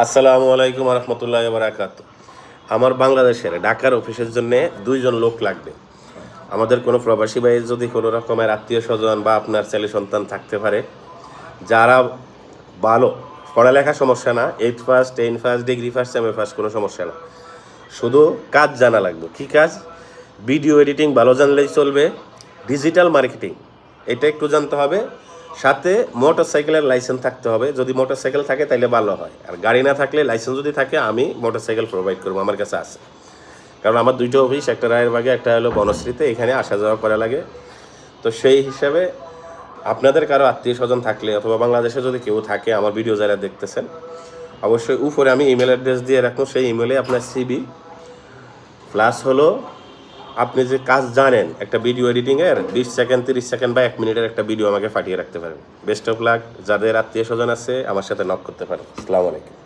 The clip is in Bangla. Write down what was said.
আসসালামু আলাইকুম রহমতুল্লাহ বারাকাত আমার বাংলাদেশের ঢাকার অফিসের জন্য দুইজন লোক লাগবে। আমাদের কোনো প্রবাসী ভাই যদি কোনো রকমের আত্মীয় স্বজন বা আপনার ছেলে সন্তান থাকতে পারে, যারা ভালো পড়ালেখা সমস্যা না eight first ten first degree first semi first কোনো সমস্যা না। শুধু কাজ জানা লাগবে। কী কাজ? ভিডিও এডিটিং ভালো জানলেই চলবে। ডিজিটাল মার্কেটিং এটা একটু জানতে হবে। সাথে মোটর সাইকেলের লাইসেন্স থাকতে হবে। যদি মোটর সাইকেল থাকে তাহলে ভালো হয়। আর গাড়ি না থাকলে লাইসেন্স যদি থাকে, আমি মোটর সাইকেল প্রোভাইড করব, আমার কাছে আছে। কারণ আমার দুইটা অফিস একটা রায়ের বাগে একটা হলো বনশ্রীতে, এখানে আসা যাওয়া করা লাগে। তো সেই হিসাবে আপনাদের কারও আত্মীয় স্বজন থাকলে, অথবা বাংলাদেশে যদি কেউ থাকে, আমার ভিডিও যারা দেখতেছেন, অবশ্যই উপরে আমি ইমেল অ্যাড্রেস দিয়ে রাখব। সেই ইমেলে আপনার সিবি প্লাস হলো আপনি যে কাজ জানেন, একটা ভিডিও এডিটিংয়ের বিশ সেকেন্ড তিরিশ সেকেন্ড বা এক মিনিটের একটা ভিডিও আমাকে ফাটিয়ে রাখতে পারেন। বেস্ট অফ লাক যাদের আত্মীয় স্বজন আছে, আমার সাথে নক করতে পারেন। আসসালামু আলাইকুম।